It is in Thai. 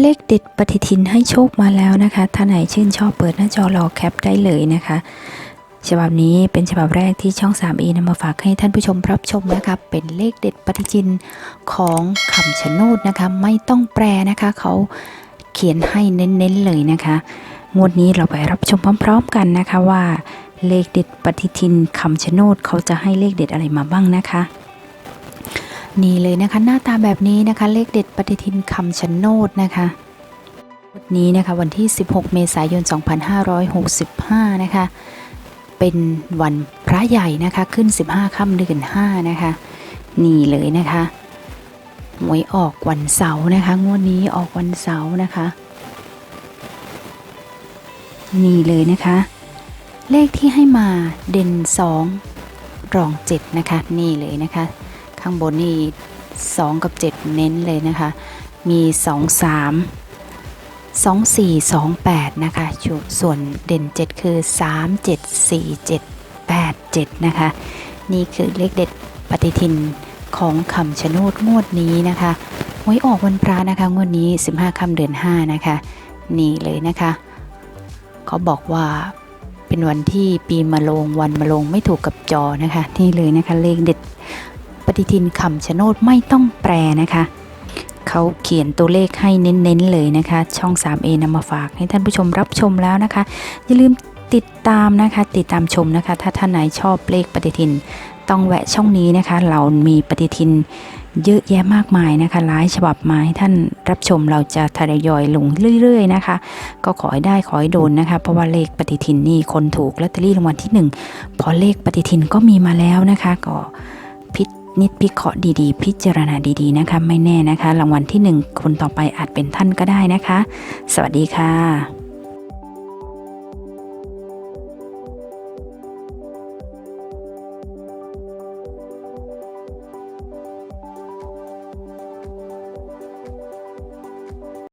เลขเด็ดปฏิทินให้โชคมาแล้วนะคะ ท่านไหนชื่นชอบเปิดหน้าจอรอแคปได้เลยนะคะ ฉบับนี้เป็นฉบับแรกที่ช่อง 3E นำมาฝากให้ท่านผู้ชมรับชมนะคะ เป็นเลขเด็ดปฏิทินของคำชะโนดนะคะ ไม่ต้องแปลนะคะ เขาเขียนให้เน้นๆเลยนะคะ งวดนี้เราไปรับชมพร้อม ๆ กันนะคะว่า เลขเด็ดปฏิทินคำชะโนดเขาจะให้เลขเด็ดอะไรมาบ้างนะคะ นี่เลยนะคะหน้าตาแบบนี้นะคะ เลขเด็ดปฏิทินคำชะโนดนะคะวันนี้นะคะวันที่ 16 เมษายน 2565 นะคะ เป็นวันพระใหญ่นะคะขึ้น 15ค่ำเดือน5นะคะ นี่เลยนะคะหวยออกวันเสาร์นะคะงวดนี้ออกวันเสาร์นะคะ นี่เลยนะคะ เลขที่ให้มาเด่น 2 รอง 7 นะคะ นี่เลยนะคะ ข้างบนนี่2 กับ 7 เน้นเลยนะคะ มี 2 3 2 4 2 8 นะคะชุดส่วนเด่น 7 คือ 3 7 4 7 8 7 นะคะ นี่คือเลขเด็ดปฏิทินของคำชะโนดงวดนี้นะคะหวยออกวันพระนะคะ งวดนี้ 15 ค่ำเดือน 5 นะคะ นี่เลยนะคะเขาบอกว่าเป็นวันที่ปีมะโรงวันมะโรงไม่ถูกกับจอนะคะ นี่เลยนะคะเลขเด็ด ปฏิทินคำชะโนดไม่ต้องแปลนะคะ เขาเขียนตัวเลขให้เน้นๆเลยนะคะ ช่อง 3A นำมาฝากให้ท่านผู้ชมรับชมแล้วนะคะ อย่าลืมติดตามนะคะ ติดตามชมนะคะ ถ้าท่านไหนชอบเลขปฏิทิน ต้องแวะช่องนี้นะคะ เรามีปฏิทินเยอะแยะมากมายนะคะหลายฉบับมาให้ท่านรับชมเราจะทยอยลงเรื่อยๆนะคะ ก็ขอให้ได้ขอให้โดนนะคะ เพราะว่าเลขปฏิทินนี่คนถูกลอตเตอรี่รางวัลที่หนึ่งเพอเลขปฏิทินก็มีมาแล้วนะคะ ก็ นิดพิเคราะห์ดีๆ พิจารณาดีๆนะคะ ไม่แน่นะคะ รางวัลที่หนึ่งคนต่อไปอาจเป็นท่านก็ได้นะคะ สวัสดีค่ะ